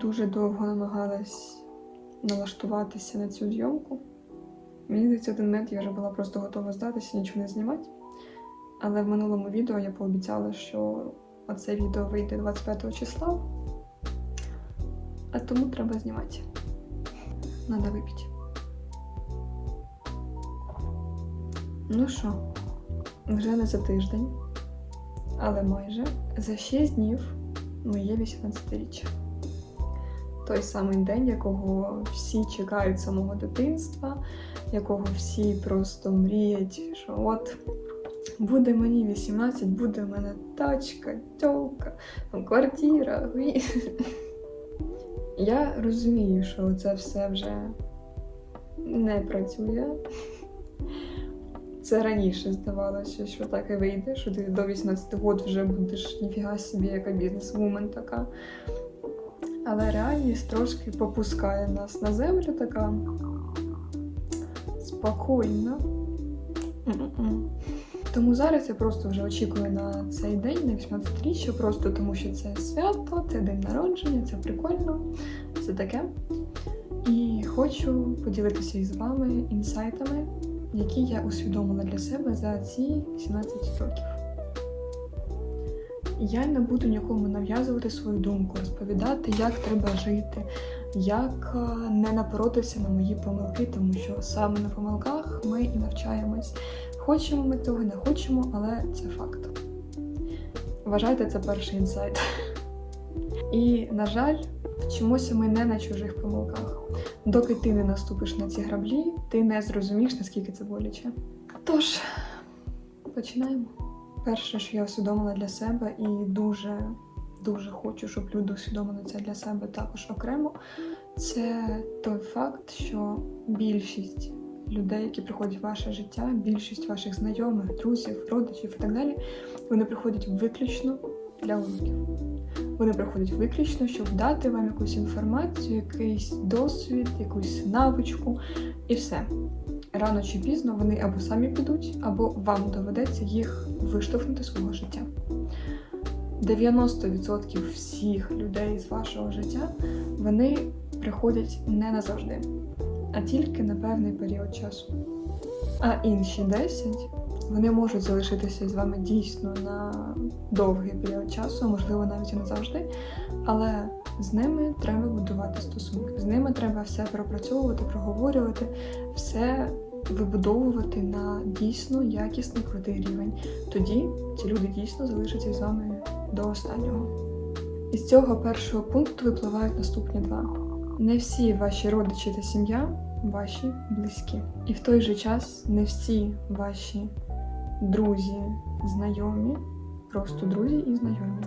дуже довго намагалась налаштуватися на цю зйомку. Мені здається, один момент я вже була просто готова здатися, нічого не знімати. Але в минулому відео я пообіцяла, що оце відео вийде 25 числа, а тому треба знімати. Надо випити. Ну що, вже не за тиждень, але майже за 6 днів моє 18-річчя. Той самий день, якого всі чекають з самого дитинства, якого всі просто мріють, що от буде мені 18, буде в мене тачка, тьолка, квартира. Я розумію, що це все вже не працює. Це раніше здавалося, що так і вийде, що ти до 18 років вже будеш ніфіга собі, яка бізнес-вумен така. Але реальність трошки попускає нас на землю така спокійна. Тому зараз я просто вже очікую на цей день, на 18-річчя, просто тому що це свято, це день народження, це прикольно, це таке. І хочу поділитися із вами інсайтами, які я усвідомила для себе за ці 18 років. Я не буду нікому нав'язувати свою думку, розповідати, як треба жити, як е, не напоротися на мої помилки, тому що саме на помилках ми і навчаємось. Хочемо ми цього, не хочемо, але це факт. Вважайте, це перший інсайт. І, на жаль, вчимося ми не на чужих помилках. Доки ти не наступиш на ці граблі, ти не зрозумієш, наскільки це боляче. Тож, починаємо. Перше, що я усвідомила для себе, і дуже дуже хочу, щоб люди усвідомили це для себе також окремо. Це той факт, що більшість людей, які приходять в ваше життя, більшість ваших знайомих, друзів, родичів і так далі, вони приходять виключно для уроків. Вони приходять виключно, щоб дати вам якусь інформацію, якийсь досвід, якусь навичку і все. Рано чи пізно вони або самі підуть, або вам доведеться їх виштовхнути з свого життя. 90% всіх людей з вашого життя вони приходять не назавжди, а тільки на певний період часу. А інші 10 вони можуть залишитися з вами дійсно на довгий період часу, можливо навіть і не завжди. Але з ними треба будувати стосунки. З ними треба все пропрацьовувати, проговорювати, все вибудовувати на дійсно якісний крутий рівень. Тоді ці люди дійсно залишаться з вами до останнього. Із цього першого пункту випливають наступні два: не всі ваші родичі та сім'я ваші близькі. І в той же час не всі ваші друзі, знайомі, просто друзі і знайомі.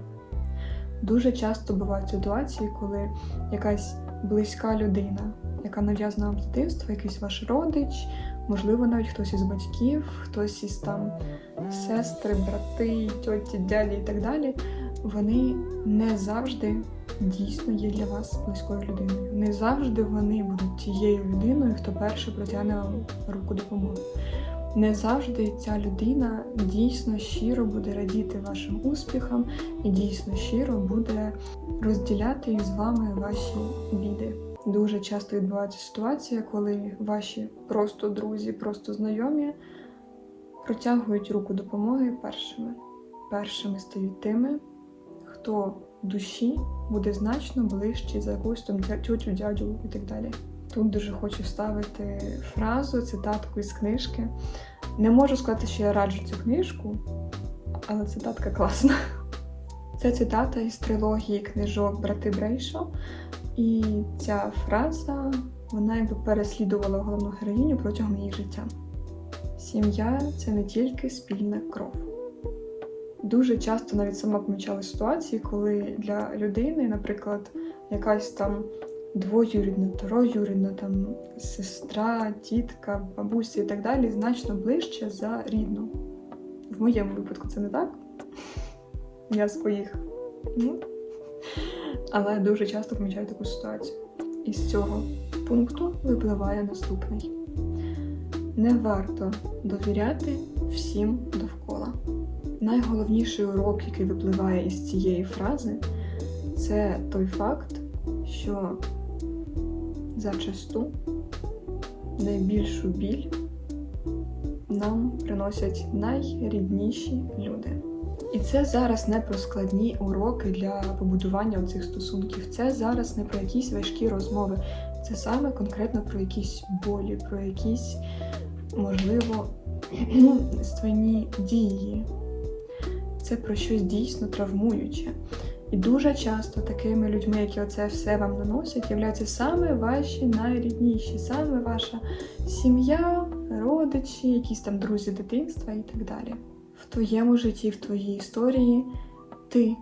Дуже часто бувають ситуації, коли якась близька людина, яка нав'язана вам з дитинства, якийсь ваш родич, можливо, навіть хтось із батьків, хтось із там сестри, брати, тьоті, дяді і так далі, вони не завжди дійсно є для вас близькою людиною. Не завжди вони будуть тією людиною, хто перше протягне вам руку допомоги. Не завжди ця людина дійсно щиро буде радіти вашим успіхам і дійсно щиро буде розділяти із вами ваші біди. Дуже часто відбувається ситуація, коли ваші просто друзі, просто знайомі протягують руку допомоги першими. Першими стають тими, хто в душі буде значно ближче за якусь там тютю, дядю і так далі. Тут дуже хочу вставити фразу, цитатку із книжки. Не можу сказати, що я раджу цю книжку, але цитатка класна. Це цитата із трилогії книжок Брати Брейшо. І ця фраза, вона якби переслідувала головну героїню протягом її життя. Сім'я це не тільки спільна кров. Дуже часто навіть сама помічала ситуації, коли для людини, наприклад, якась там двоюрідна, троюрідна, там сестра, тітка, бабуся і так далі значно ближче за рідну. В моєму випадку це не так. Я своїх. Ну. Але дуже часто помічаю таку ситуацію. Із цього пункту випливає наступний: не варто довіряти всім довкола. Найголовніший урок, який випливає із цієї фрази, це той факт, що зачасту найбільшу біль нам приносять найрідніші люди. І це зараз не про складні уроки для побудування цих стосунків. Це зараз не про якісь важкі розмови. Це саме конкретно про якісь болі, про якісь, можливо, ствольні дії. Це про щось дійсно травмуюче. І дуже часто такими людьми, які оце все вам наносять, являються саме ваші найрідніші, саме ваша сім'я, родичі, якісь там друзі дитинства і так далі. В твоєму житті, в твоїй історії ти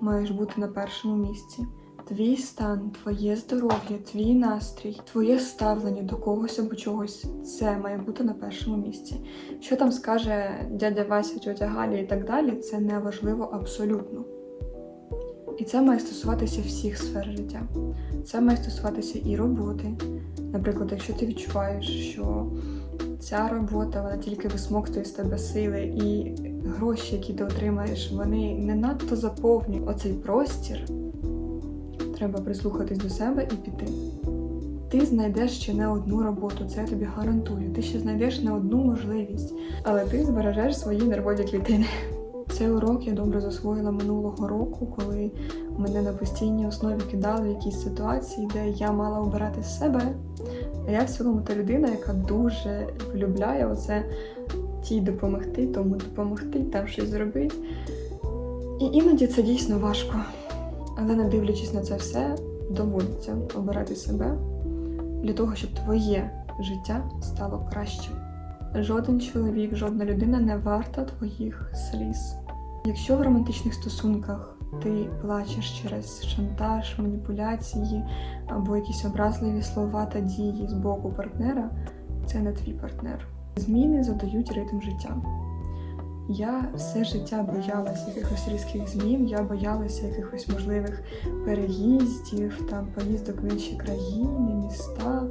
маєш бути на першому місці. Твій стан, твоє здоров'я, твій настрій, твоє ставлення до когось або чогось це має бути на першому місці. Що там скаже дядя Вася, тьотя Галя і так далі, це не важливо абсолютно. І це має стосуватися всіх сфер життя. Це має стосуватися і роботи. Наприклад, якщо ти відчуваєш, що ця робота вона тільки висмоктує з тебе сили, і гроші, які ти отримаєш, вони не надто заповнюють оцей простір, треба прислухатись до себе і піти. Ти знайдеш ще не одну роботу, це я тобі гарантую. Ти ще знайдеш не одну можливість, але ти збережеш свої нервові клітини. Цей урок я добре засвоїла минулого року, коли мене на постійній основі кидали в якісь ситуації, де я мала обирати себе. А я в цілому та людина, яка дуже полюбляє оце тій допомогти, тому допомогти, там щось зробити. І іноді це дійсно важко. Але не дивлячись на це все, доводиться обирати себе для того, щоб твоє життя стало кращим. Жоден чоловік, жодна людина не варта твоїх сліз. Якщо в романтичних стосунках ти плачеш через шантаж, маніпуляції або якісь образливі слова та дії з боку партнера, це не твій партнер. Зміни задають ритм життя. Я все життя боялася якихось різких змін, я боялася якихось можливих переїздів, там поїздок в інші країни, міста,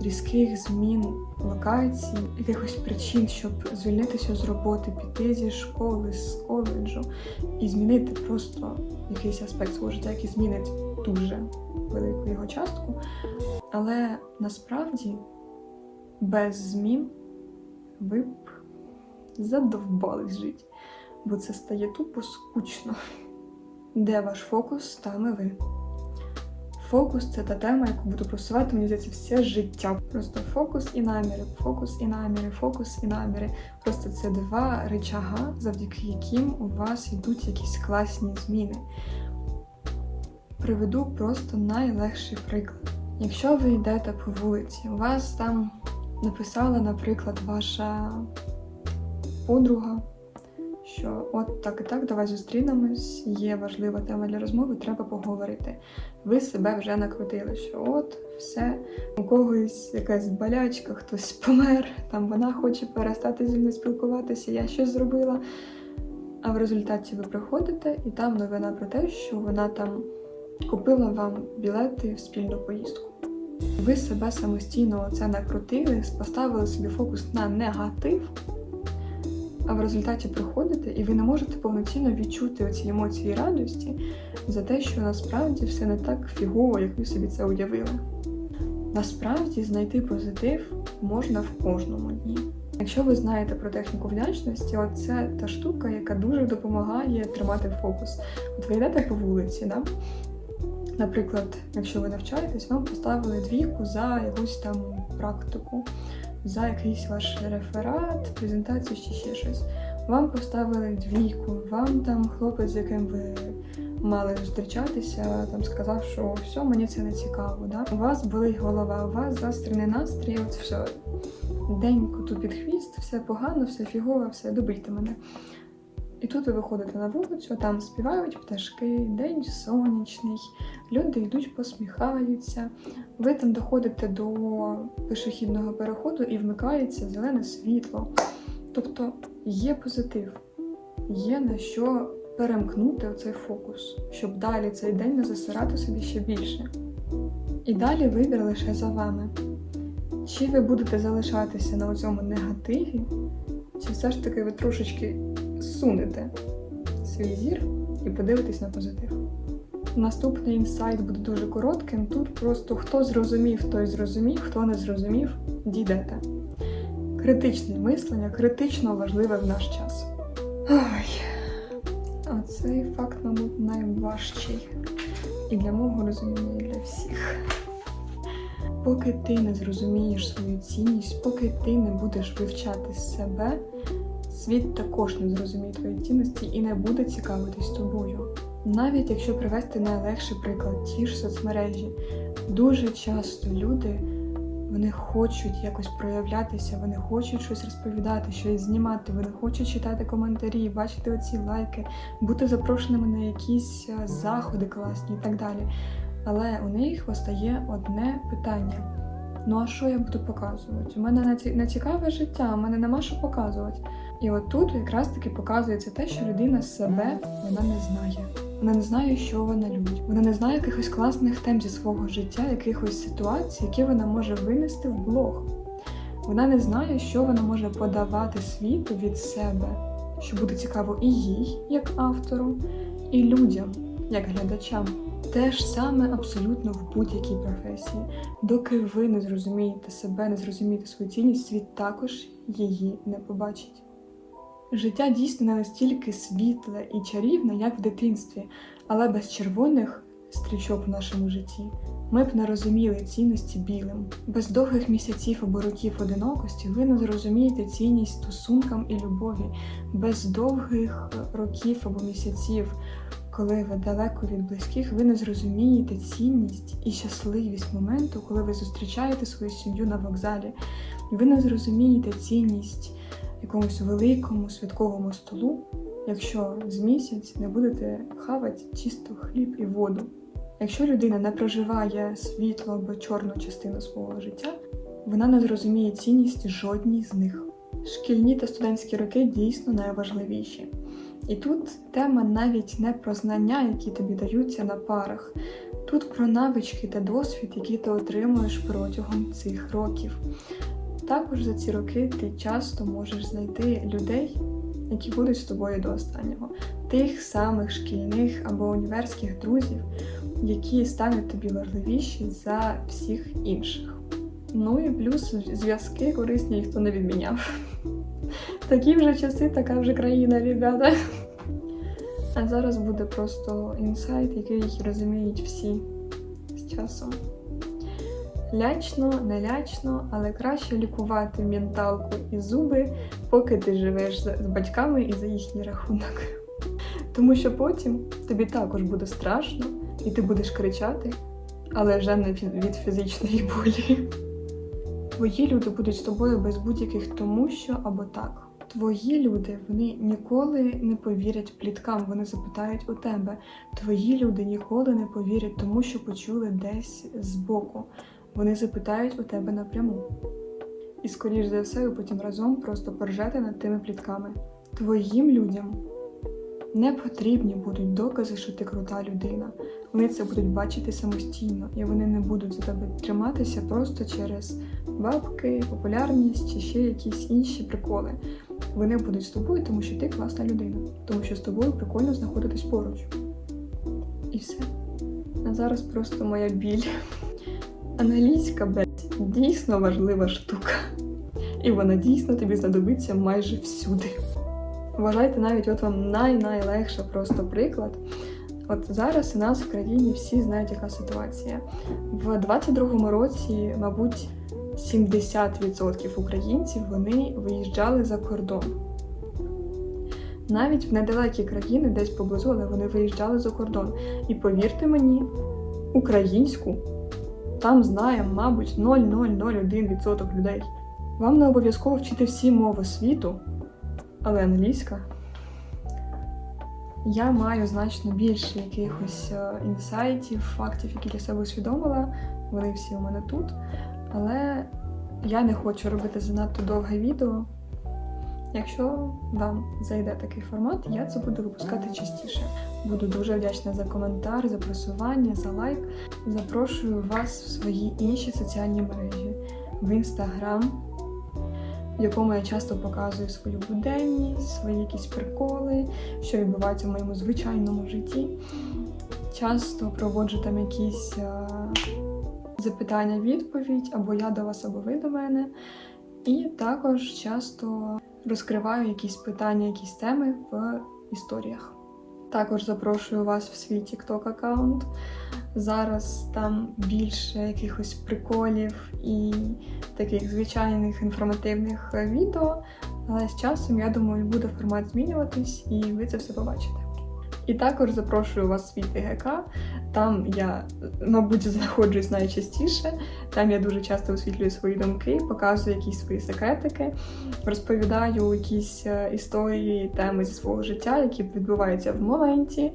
різких змін локацій, якихось причин, щоб звільнитися з роботи, піти зі школи, з коледжу і змінити просто якийсь аспект свого життя, який змінить дуже велику його частку. Але насправді без змін ви б задовбались жити, бо це стає тупо скучно. Де ваш фокус, там і ви. Фокус це та тема, яку буду просувати, мені здається, все життя. Просто фокус і наміри, фокус і наміри, фокус і наміри. Просто це два речага, завдяки яким у вас йдуть якісь класні зміни. Приведу просто найлегший приклад. Якщо ви йдете по вулиці, у вас там написала, наприклад, ваша подруга, що от так і так, давай зустрінемось, є важлива тема для розмови, треба поговорити. Ви себе вже накрутили, що от все, у когось якась болячка, хтось помер, там вона хоче перестати зі мною спілкуватися, я щось зробила. А в результаті ви приходите, і там новина про те, що вона там купила вам білети в спільну поїздку. Ви себе самостійно це накрутили, поставили собі фокус на негатив, а в результаті приходите, і ви не можете повноцінно відчути оці емоції радості за те, що насправді все не так фігово, як ви собі це уявили. Насправді знайти позитив можна в кожному дні. Якщо ви знаєте про техніку вдячності, от це та штука, яка дуже допомагає тримати фокус. От ви йдете по вулиці, да? наприклад, якщо ви навчаєтесь, вам поставили двійку за якусь там практику, за якийсь ваш реферат, презентацію чи ще щось. Вам поставили двійку, вам там хлопець, з яким ви мали зустрічатися, там сказав, що все, мені це не цікаво. Да? У вас болить голова, у вас застрений настрій, от все. День коту під хвіст, все погано, все фігово, все добийте мене. І тут ви виходите на вулицю, там співають пташки, день сонячний, люди йдуть, посміхаються. Ви там доходите до пішохідного переходу і вмикається зелене світло. Тобто є позитив, є на що перемкнути оцей фокус, щоб далі цей день не засирати собі ще більше. І далі вибір лише за вами. Чи ви будете залишатися на цьому негативі, чи все ж таки ви трошечки сунете свій зір і подивитесь на позитив. Наступний інсайт буде дуже коротким. Тут просто хто зрозумів, той зрозумів, хто не зрозумів, дійдете. Критичне мислення критично важливе в наш час. Ой. А цей факт, мабуть, найважчий. І для мого розуміння, і для всіх. Поки ти не зрозумієш свою цінність, поки ти не будеш вивчати себе, світ також не зрозуміє твої цінності і не буде цікавитись тобою. Навіть якщо привести найлегший приклад, ті ж соцмережі, дуже часто люди вони хочуть якось проявлятися, вони хочуть щось розповідати, щось знімати, вони хочуть читати коментарі, бачити оці лайки, бути запрошеними на якісь е, заходи класні і так далі. Але у них постає одне питання: ну а що я буду показувати? У мене не цікаве життя, у мене нема що показувати. І от тут якраз таки показується те, що людина себе вона не знає. Вона не знає, що вона любить. Вона не знає якихось класних тем зі свого життя, якихось ситуацій, які вона може винести в блог. Вона не знає, що вона може подавати світу від себе, що буде цікаво і їй, як автору, і людям, як глядачам. Те ж саме абсолютно в будь-якій професії. Доки ви не зрозумієте себе, не зрозумієте свою цінність, світ також її не побачить. Життя дійсно не настільки світле і чарівне, як в дитинстві, але без червоних стрічок в нашому житті ми б не розуміли цінності білим. Без довгих місяців або років одинокості ви не зрозумієте цінність стосункам і любові, без довгих років або місяців, коли ви далеко від близьких, ви не зрозумієте цінність і щасливість моменту, коли ви зустрічаєте свою сім'ю на вокзалі, ви не зрозумієте цінність якомусь великому святковому столу, якщо з місяць не будете хавати чисто хліб і воду. Якщо людина не проживає світло або чорну частину свого життя, вона не зрозуміє цінність жодній з них. Шкільні та студентські роки дійсно найважливіші. І тут тема навіть не про знання, які тобі даються на парах, тут про навички та досвід, які ти отримуєш протягом цих років. Також за ці роки ти часто можеш знайти людей, які будуть з тобою до останнього, тих самих шкільних або універських друзів, які стануть тобі важливіші за всіх інших. Ну і плюс зв'язки корисні ніхто не відміняв. Такі вже часи, така вже країна, ребята. А зараз буде просто інсайт, який розуміють всі з часом. Лячно, не лячно, але краще лікувати менталку і зуби, поки ти живеш з батьками і за їхній рахунок. Тому що потім тобі також буде страшно, і ти будеш кричати, але вже не від фізичної болі. Твої люди будуть з тобою без будь-яких тому що або так. Твої люди вони ніколи не повірять пліткам, вони запитають у тебе. Твої люди ніколи не повірять тому, що почули десь збоку вони запитають у тебе напряму. І, скоріш за все, ви потім разом просто поржете над тими плітками. Твоїм людям не потрібні будуть докази, що ти крута людина. Вони це будуть бачити самостійно, і вони не будуть за тебе триматися просто через бабки, популярність чи ще якісь інші приколи. Вони будуть з тобою, тому що ти класна людина, тому що з тобою прикольно знаходитись поруч. І все. А зараз просто моя біль. Англійська, блядь, дійсно важлива штука. І вона дійсно тобі знадобиться майже всюди. Вважайте, навіть от вам най-найлегша просто приклад. От зараз у нас в країні всі знають, яка ситуація. В 22-му році, мабуть, 70% українців вони виїжджали за кордон. Навіть в недалекі країни, десь поблизу, але вони виїжджали за кордон. І повірте мені, українську там знає, мабуть, 0,001% людей. Вам не обов'язково вчити всі мови світу, але англійська. Я маю значно більше якихось е, інсайтів, фактів, які для себе усвідомила. Вони всі у мене тут. Але я не хочу робити занадто довге відео. Якщо вам зайде такий формат, я це буду випускати частіше. Буду дуже вдячна за коментар, за просування, за лайк. Запрошую вас в свої інші соціальні мережі в інстаграм, в якому я часто показую свою буденність, свої якісь приколи, що відбувається в моєму звичайному житті. Часто проводжу там якісь е, запитання-відповідь, або я до вас, або ви до мене. І також часто розкриваю якісь питання, якісь теми в історіях. Також запрошую вас в свій TikTok аккаунт. Зараз там більше якихось приколів і таких звичайних інформативних е, відео. Але з часом, я думаю, буде формат змінюватись, і ви це все побачите. І також запрошую вас в свій ТГК. Там я, мабуть, знаходжусь найчастіше. Там я дуже часто освітлюю свої думки, показую якісь свої секретики, розповідаю якісь е, історії, теми зі свого життя, які відбуваються в моменті.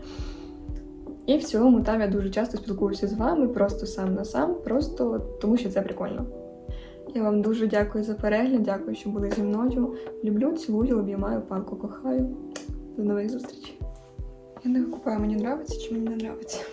І в цілому там я дуже часто спілкуюся з вами, просто сам на сам, просто тому що це прикольно. Я вам дуже дякую за перегляд, дякую, що були зі мною. Люблю, цілую, обіймаю, палку кохаю. До нових зустрічей. Я не викупаю, мені подобається чи мені не подобається.